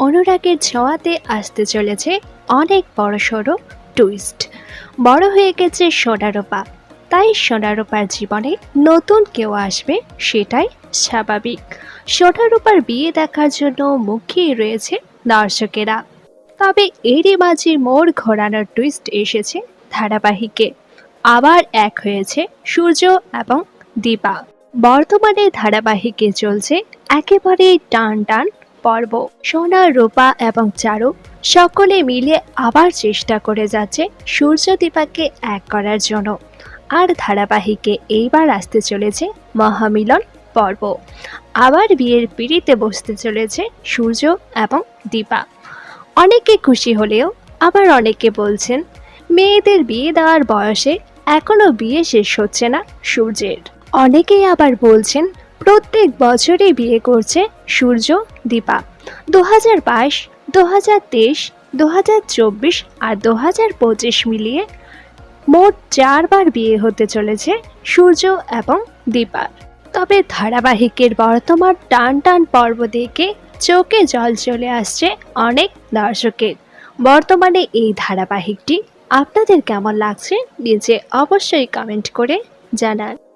অনুরাগের ছোঁয়াতে আসতে চলেছে অনেক বড় সড়ো টুইস্ট বড় হয়ে গেছে সোনারোপা। তাই সোনারোপার জীবনে নতুন কেউ আসবে সেটাই স্বাভাবিক। সোনারোপার বিয়ে দেখার জন্য মুখিয়ে রয়েছে দর্শকেরা। তবে এরই মাঝে মোড় ঘোরানোর টুইস্ট এসেছে ধারাবাহিকে। আবার এক হয়েছে সূর্য এবং দীপা। বর্তমানে ধারাবাহিকে চলছে একেবারেই টান টান পর্ব। সোনা, রূপা এবং চারু সকলে মিলে আবার চেষ্টা করে যাচ্ছে সূর্য দীপাকে এক করার জন্য। আর ধারাবাহিকে এইবার আসতে চলেছে মহামিলন পর্ব। আবার বিয়ের পিড়িতে বসতে চলেছে সূর্য এবং দীপা। অনেকে খুশি হলেও আবার অনেকে বলছেন, মেয়েদের বিয়ে দেওয়ার বয়সে এখনও বিয়ে শেষ হচ্ছে না সূর্যের। অনেকেই আবার বলছেন প্রত্যেক বছরই বিয়ে করছে সূর্য, দীপা। দু হাজার বাইশ দু হাজার তেইশ দু হাজার চব্বিশ আর দু হাজার পঁচিশ মিলিয়ে মোট চারবার বিয়ে হতে চলেছে সূর্য এবং দীপার তবে ধারাবাহিকের বর্তমান টান টান পর্ব দেখে চোখে জল চলে আসছে অনেক দর্শকের। বর্তমানে এই ধারাবাহিকটি আপনাদের কেমন লাগছে নিজে অবশ্যই কমেন্ট করে জানান।